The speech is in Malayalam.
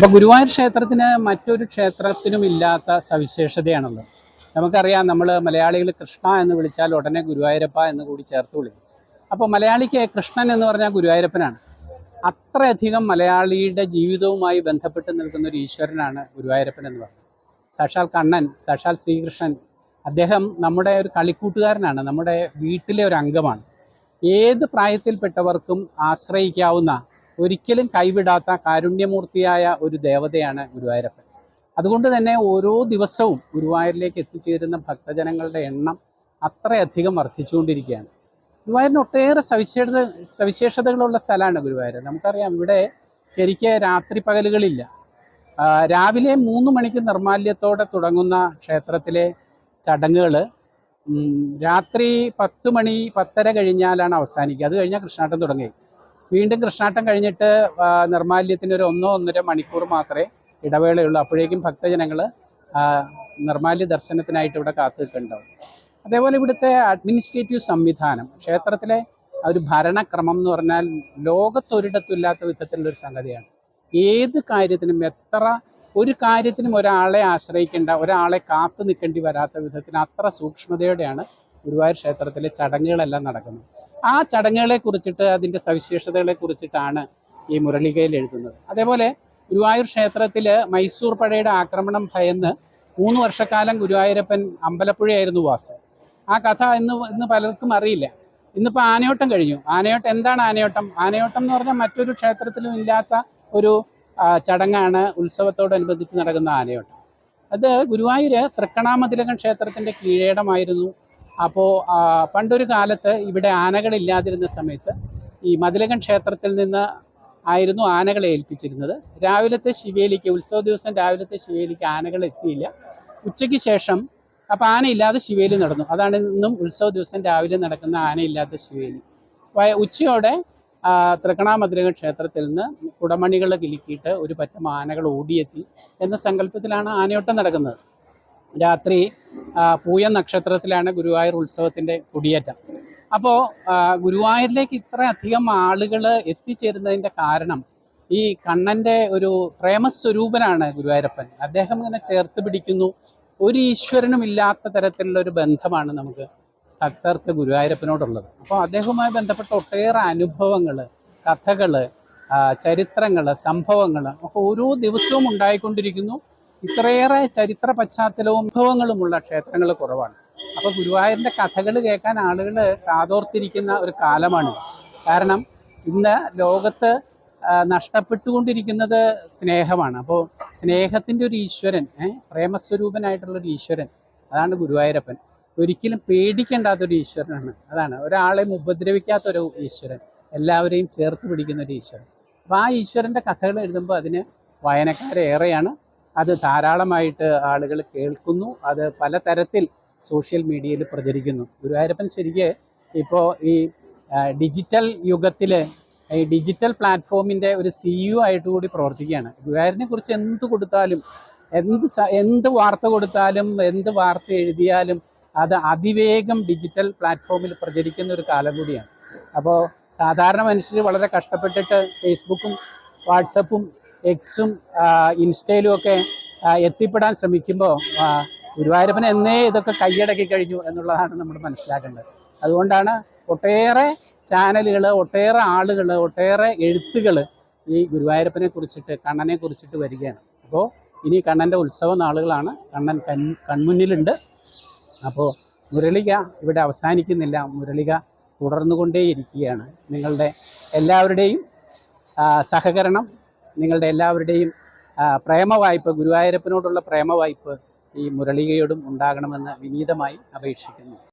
അപ്പോൾ ഗുരുവായൂർ ക്ഷേത്രത്തിന് മറ്റൊരു ക്ഷേത്രത്തിനും ഇല്ലാത്ത സവിശേഷതയാണല്ലോ നമുക്കറിയാം നമ്മൾ മലയാളികൾ കൃഷ്ണ എന്ന് വിളിച്ചാൽ ഉടനെ ഗുരുവായൂരപ്പ എന്ന് കൂടി ചേർത്ത് വിളിക്കും. അപ്പോൾ മലയാളിക്ക് കൃഷ്ണൻ എന്ന് പറഞ്ഞാൽ ഗുരുവായൂരപ്പനാണ്. അത്രയധികം മലയാളിയുടെ ജീവിതവുമായി ബന്ധപ്പെട്ട് നിൽക്കുന്ന ഒരു ഈശ്വരനാണ് ഗുരുവായൂരപ്പൻ എന്ന് പറയുന്നത് സാക്ഷാൽ കണ്ണൻ സാക്ഷാൽ ശ്രീകൃഷ്ണൻ അദ്ദേഹം നമ്മുടെ ഒരു കളിക്കൂട്ടുകാരനാണ് നമ്മുടെ വീട്ടിലെ ഒരു അംഗമാണ്. ഏത് പ്രായത്തിൽപ്പെട്ടവർക്കും ആശ്രയിക്കാവുന്ന ഒരിക്കലും കൈവിടാത്ത കാരുണ്യമൂർത്തിയായ ഒരു ദേവതയാണ് ഗുരുവായൂരപ്പൻ. അതുകൊണ്ട് തന്നെ ഓരോ ദിവസവും ഗുരുവായൂരിലേക്ക് എത്തിച്ചേരുന്ന ഭക്തജനങ്ങളുടെ എണ്ണം അത്രയധികം വർദ്ധിച്ചുകൊണ്ടിരിക്കുകയാണ്. ഗുരുവായൂരിന് ഒട്ടേറെ സവിശേഷത സവിശേഷതകളുള്ള സ്ഥലമാണ് ഗുരുവായൂർ നമുക്കറിയാം ഇവിടെ ശരിക്ക് രാത്രി പകലുകളില്ല. രാവിലെ മൂന്ന് മണിക്ക് നിർമാല്യത്തോടെ തുടങ്ങുന്ന ക്ഷേത്രത്തിലെ ചടങ്ങുകൾ രാത്രി പത്ത് മണി പത്തര കഴിഞ്ഞാലാണ് അവസാനിക്കുക. അത് കഴിഞ്ഞാൽ കൃഷ്ണാട്ടം തുടങ്ങി. വീണ്ടും കൃഷ്ണാട്ടം കഴിഞ്ഞിട്ട് നിർമാല്യത്തിന് ഒരു ഒന്നോ ഒന്നര മണിക്കൂർ മാത്രമേ ഇടവേളയുള്ളൂ. അപ്പോഴേക്കും ഭക്തജനങ്ങൾ നിർമാല്യ ദർശനത്തിനായിട്ട് ഇവിടെ കാത്തു നിൽക്കുന്നുണ്ടാവും അതേപോലെ ഇവിടുത്തെ അഡ്മിനിസ്ട്രേറ്റീവ് സംവിധാനം ക്ഷേത്രത്തിലെ ഒരു ഭരണക്രമം എന്ന് പറഞ്ഞാൽ ലോകത്തൊരിടത്തും ഇല്ലാത്ത വിധത്തിലുള്ള ഒരു സംഗതിയാണ്. ഏത് കാര്യത്തിനും എത്ര ഒരു കാര്യത്തിനും ഒരാളെ ആശ്രയിക്കേണ്ട ഒരാളെ കാത്തു നിൽക്കേണ്ടി വരാത്ത വിധത്തിന് അത്ര സൂക്ഷ്മതയോടെയാണ് ഗുരുവായൂർ ക്ഷേത്രത്തിലെ ചടങ്ങുകളെല്ലാം നടക്കുന്നത്. ആ ചടങ്ങുകളെ കുറിച്ചിട്ട് അതിന്റെ സവിശേഷതകളെ കുറിച്ചിട്ടാണ് ഈ മുരളികയിൽ എഴുതുന്നത്. അതേപോലെ ഗുരുവായൂർ ക്ഷേത്രത്തിൽ മൈസൂർ പഴയുടെ ആക്രമണം ഭയന്ന് മൂന്ന് വർഷക്കാലം ഗുരുവായൂരപ്പൻ അമ്പലപ്പുഴയായിരുന്നു വാസം. ആ കഥ ഇന്ന് ഇന്ന് പലർക്കും അറിയില്ല. ഇന്നിപ്പോൾ ആനയോട്ടം കഴിഞ്ഞു. ആനയോട്ടം എന്താണ് ആനയോട്ടം? ആനയോട്ടം എന്ന് പറഞ്ഞാൽ മറ്റൊരു ക്ഷേത്രത്തിലും ഇല്ലാത്ത ഒരു ചടങ്ങാണ് ഉത്സവത്തോടനുബന്ധിച്ച് നടക്കുന്ന ആനയോട്ടം. അത് ഗുരുവായൂർ തൃക്കണാമതിലകം ക്ഷേത്രത്തിന്റെ കീഴേടമായിരുന്നു. അപ്പോൾ പണ്ടൊരു കാലത്ത് ഇവിടെ ആനകളില്ലാതിരുന്ന സമയത്ത് ഈ മതിലകൻ ക്ഷേത്രത്തിൽ നിന്ന് ആയിരുന്നു ആനകളെ ഏൽപ്പിച്ചിരുന്നത്. രാവിലത്തെ ശിവേലിക്ക് ഉത്സവ ദിവസം രാവിലത്തെ ശിവേലിക്ക് ആനകൾ എത്തിയില്ല. ഉച്ചയ്ക്ക് ശേഷം അപ്പോൾ ആനയില്ലാതെ ശിവേലി നടന്നു. അതാണ് ഇന്നും ഉത്സവ ദിവസം രാവിലെ നടക്കുന്ന ആനയില്ലാത്ത ശിവേലി. ഉച്ചയോടെ തൃക്കണാമധുരക ക്ഷേത്രത്തിൽ നിന്ന് കുടമണികൾ കിലുക്കിയിട്ട് ഒരു പറ്റം ആനകൾ ഓടിയെത്തി എന്ന സങ്കല്പത്തിലാണ് ആനയോട്ടം നടക്കുന്നത്. രാത്രി പൂയ നക്ഷത്രത്തിലാണ് ഗുരുവായൂർ ഉത്സവത്തിന്റെ കൊടിയേറ്റം. അപ്പോൾ ഗുരുവായൂരിലേക്ക് ഇത്രയധികം ആളുകൾ എത്തിച്ചേരുന്നതിന്റെ കാരണം ഈ കണ്ണന്റെ ഒരു പ്രേമസ്വരൂപനാണ് ഗുരുവായൂരപ്പൻ. അദ്ദേഹം ഇങ്ങനെ ചേർത്ത് പിടിക്കുന്നു. ഒരു ഈശ്വരനും ഇല്ലാത്ത തരത്തിലുള്ള ഒരു ബന്ധമാണ് നമുക്ക് ഭക്തർക്ക് ഗുരുവായൂരപ്പനോടുള്ളത്. അപ്പോൾ അദ്ദേഹവുമായി ബന്ധപ്പെട്ട ഒട്ടേറെ അനുഭവങ്ങൾ കഥകൾ ചരിത്രങ്ങൾ സംഭവങ്ങൾ ഒക്കെ ഓരോ ദിവസവും ഉണ്ടായിക്കൊണ്ടിരിക്കുന്നു. ഇത്രയേറെ ചരിത്ര പശ്ചാത്തലവും വിഭവങ്ങളുമുള്ള ക്ഷേത്രങ്ങൾ കുറവാണ്. അപ്പോൾ ഗുരുവായൂരിന്റെ കഥകൾ കേൾക്കാൻ ആളുകൾ കാതോർത്തിരിക്കുന്ന ഒരു കാലമാണ്. കാരണം ഇന്ന് ലോകത്ത് നഷ്ടപ്പെട്ടുകൊണ്ടിരിക്കുന്നത് സ്നേഹമാണ്. അപ്പോൾ സ്നേഹത്തിന്റെ ഒരു ഈശ്വരൻ പ്രേമസ്വരൂപനായിട്ടുള്ളൊരു ഈശ്വരൻ അതാണ് ഗുരുവായൂരപ്പൻ. ഒരിക്കലും പേടിക്കേണ്ടാത്തൊരു ഈശ്വരനാണ്. അതാണ് ഒരാളെ ഉപദ്രവിക്കാത്തൊരു ഈശ്വരൻ എല്ലാവരെയും ചേർത്ത് പിടിക്കുന്ന ഒരു ഈശ്വരൻ. അപ്പോൾ ആ ഈശ്വരന്റെ കഥകൾ എഴുതുമ്പോൾ അതിന് വായനക്കാരേറെയാണ് അത് ധാരാളമായിട്ട് ആളുകൾ കേൾക്കുന്നു. അത് പലതരത്തിൽ സോഷ്യൽ മീഡിയയിൽ പ്രചരിക്കുന്നു. ഗുരുവായൂരപ്പൻ ശരിക്ക് ഇപ്പോൾ ഈ ഡിജിറ്റൽ യുഗത്തിൽ ഈ ഡിജിറ്റൽ പ്ലാറ്റ്ഫോമിന്റെ ഒരു സി യു ആയിട്ട് കൂടി പ്രവർത്തിക്കുകയാണ്. ഗുരുവായൂരിനെ കുറിച്ച് എന്ത് കൊടുത്താലും എന്ത് എന്ത് വാർത്ത കൊടുത്താലും എന്ത് വാർത്ത എഴുതിയാലും അത് അതിവേഗം ഡിജിറ്റൽ പ്ലാറ്റ്ഫോമിൽ പ്രചരിക്കുന്ന ഒരു കാലം കൂടിയാണ്. അപ്പോൾ സാധാരണ മനുഷ്യർ വളരെ കഷ്ടപ്പെട്ടിട്ട് ഫേസ്ബുക്കും വാട്സപ്പും എക്സും ഇൻസ്റ്റയിലും ഒക്കെ എത്തിപ്പെടാൻ ശ്രമിക്കുമ്പോൾ ഗുരുവായൂരപ്പൻ എന്നേ ഇതൊക്കെ കൈയടക്കി കഴിഞ്ഞു എന്നുള്ളതാണ് നമ്മൾ മനസ്സിലാക്കേണ്ടത്. അതുകൊണ്ടാണ് ഒട്ടേറെ ചാനലുകൾ ഒട്ടേറെ ആളുകൾ ഒട്ടേറെ എഴുത്തുകൾ ഈ ഗുരുവായൂരപ്പനെ കുറിച്ചിട്ട് കണ്ണനെ കുറിച്ചിട്ട് വരികയാണ്. അപ്പോൾ ഇനി കണ്ണന്റെ ഉത്സവ നാളുകളാണ്. കണ്ണൻ കൺ കൺമുന്നിലുണ്ട്. അപ്പോൾ മുരളിക ഇവിടെ അവസാനിക്കുന്നില്ല. മുരളിക തുടർന്നുകൊണ്ടേയിരിക്കുകയാണ്. നിങ്ങളുടെ എല്ലാവരുടെയും സഹകരണം നിങ്ങളുടെ എല്ലാവരുടെയും ആ, പ്രേമ വായ്പ ഗുരുവായൂരപ്പനോടുള്ള പ്രേമ വായ്പ ഈ മുരളികയോടും ഉണ്ടാകണമെന്ന് വിനീതമായി അപേക്ഷിക്കുന്നു.